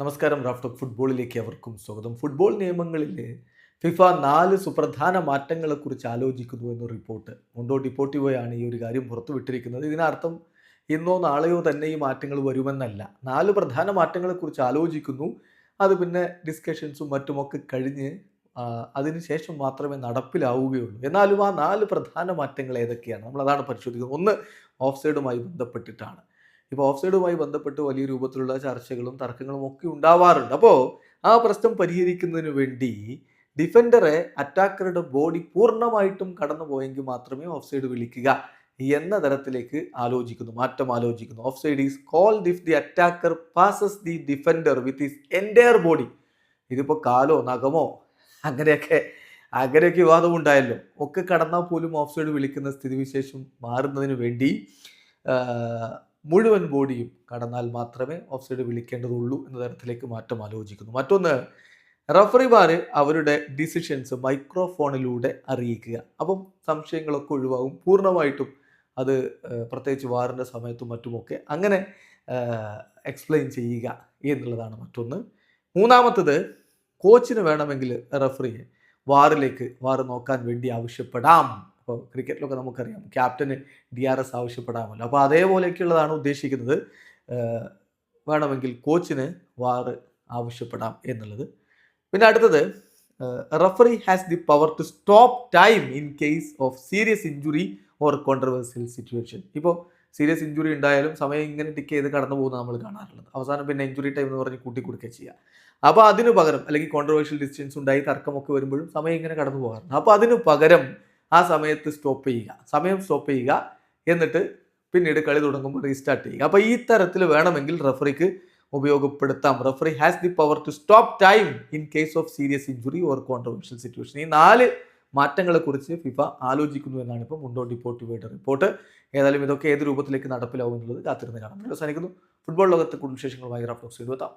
നമസ്കാരം റാഫ്റ്റ് ഫുട്ബോളിലേക്ക് അവർക്കും സ്വാഗതം. ഫുട്ബോൾ നിയമങ്ങളിൽ ഫിഫ നാല് സുപ്രധാന മാറ്റങ്ങളെക്കുറിച്ച് ആലോചിക്കുന്നു എന്ന റിപ്പോർട്ട്. മുണ്ടോ ഡിപ്പോർട്ടിവോയാണ് ഈ ഒരു കാര്യം പുറത്തുവിട്ടിരിക്കുന്നത്. ഇതിനർത്ഥം ഇന്നോ നാളെയോ തന്നെ ഈ മാറ്റങ്ങൾ വരുമെന്നല്ല. നാല് പ്രധാന മാറ്റങ്ങളെക്കുറിച്ച് ആലോചിക്കുന്നു. അത് പിന്നെ ഡിസ്കഷൻസും മറ്റുമൊക്കെ കഴിഞ്ഞ് അതിനുശേഷം മാത്രമേ നടപ്പിലാവുകയുള്ളൂ. എന്നാലും ആ നാല് പ്രധാന മാറ്റങ്ങൾ ഏതൊക്കെയാണ്? നമ്മൾ അതാണ് പരിശോധിക്കുന്നത്. ഒന്ന് ഓഫ് സൈഡുമായി ബന്ധപ്പെട്ടിട്ടാണ്. ഇപ്പോൾ ഓഫ്സൈഡുമായി ബന്ധപ്പെട്ട് വലിയ രൂപത്തിലുള്ള ചർച്ചകളും തർക്കങ്ങളും ഒക്കെ ഉണ്ടാവാറുണ്ട്. അപ്പോൾ ആ പ്രശ്നം പരിഹരിക്കുന്നതിന് വേണ്ടി ഡിഫൻഡറെ അറ്റാക്കറുടെ ബോഡി പൂർണമായിട്ടും കടന്നു പോയെങ്കിൽ മാത്രമേ ഓഫ് സൈഡ് വിളിക്കുക എന്ന തരത്തിലേക്ക് ആലോചിക്കുന്നു മാറ്റം ആലോചിക്കുന്നു. Offside is called if the attacker passes the defender with his entire body. ഇതിപ്പോൾ കാലോ നഖമോ അങ്ങനെയൊക്കെ അങ്ങനെയൊക്കെ വിവാദം ഉണ്ടായല്ലോ. ഒക്കെ കടന്നാൽ പോലും ഓഫ് സൈഡ് വിളിക്കുന്ന സ്ഥിതിവിശേഷം മാറുന്നതിന് വേണ്ടി മുഴുവൻ ബോഡിയും കടന്നാൽ മാത്രമേ ഓഫ് സൈഡ് വിളിക്കേണ്ടതുള്ളൂ എന്ന തരത്തിലേക്ക് മാറ്റം ആലോചിക്കുന്നു. മറ്റൊന്ന് റഫറിമാർ അവരുടെ ഡിസിഷൻസ് മൈക്രോഫോണിലൂടെ അറിയിക്കുക. അപ്പം സംശയങ്ങളൊക്കെ ഒഴിവാകും. പൂർണമായിട്ടും അത് പ്രത്യേകിച്ച് വാറിന്റെ സമയത്തും മറ്റുമൊക്കെ അങ്ങനെ എക്സ്പ്ലെയിൻ ചെയ്യുക എന്നുള്ളതാണ് മറ്റൊന്ന്. മൂന്നാമത്തത് കോച്ചിന് വേണമെങ്കിൽ റഫറിയെ വാറിലേക്ക് വാറ് നോക്കാൻ വേണ്ടി ആവശ്യപ്പെടാം. ഇപ്പോൾ ക്രിക്കറ്റിലൊക്കെ നമുക്കറിയാം ക്യാപ്റ്റന് ഡി ആർ എസ് ആവശ്യപ്പെടാമല്ലോ. അപ്പോൾ അതേപോലെയൊക്കെയുള്ളതാണ് ഉദ്ദേശിക്കുന്നത്. വേണമെങ്കിൽ കോച്ചിന് വാർ ആവശ്യപ്പെടാം എന്നുള്ളത്. പിന്നെ അടുത്തത് referee has the power to stop time in case of serious injury or controversial situation ഇപ്പോൾ സീരിയസ് ഇഞ്ചുറി ഉണ്ടായാലും സമയം ഇങ്ങനെ ടിക്ക് ചെയ്ത് കടന്നു പോകുന്നത് നമ്മൾ കാണാറുള്ളത്. അവസാനം പിന്നെ ഇഞ്ചുറി ടൈം എന്ന് പറഞ്ഞ് കൂട്ടി കൊടുക്കുക ചെയ്യുക അപ്പോൾ അതിന് പകരം അല്ലെങ്കിൽ കോൺട്രവേഴ്ഷ്യൽ ഡിസിഷൻസ് ഉണ്ടായി തർക്കമൊക്കെ വരുമ്പോഴും സമയം ഇങ്ങനെ കടന്നു പോകാറുണ്ട്. അപ്പോൾ അതിന് പകരം ആ സമയത്ത് സ്റ്റോപ്പ് ചെയ്യുക. സമയം സ്റ്റോപ്പ് ചെയ്യുക. എന്നിട്ട് പിന്നീട് കളി തുടങ്ങുമ്പോൾ റീസ്റ്റാർട്ട് ചെയ്യുക. അപ്പോൾ ഈ തരത്തിൽ വേണമെങ്കിൽ റഫറിക്ക് ഉപയോഗപ്പെടുത്താം. Referee has the power to stop time in case of serious injury or controversial situation ഈ നാല് മാറ്റങ്ങളെക്കുറിച്ച് ഫിഫ ആലോചിക്കുന്നു എന്നാണ് ഇപ്പോൾ മുണ്ടോ ഡിപ്പോർട്ടിവയുടെ റിപ്പോർട്ട് ഏതായാലും ഇതൊക്കെ ഏത് രൂപത്തിലേക്ക് നടപ്പിലാവും എന്നുള്ളത് കാത്തിരുന്ന് കാണാം. അവസാനിക്കുന്നു. ഫുട്ബോൾ ലോകത്തെ കൂടുതൽ വിശേഷങ്ങളുമായി റഫ്ലോക്സ് എഴുതാം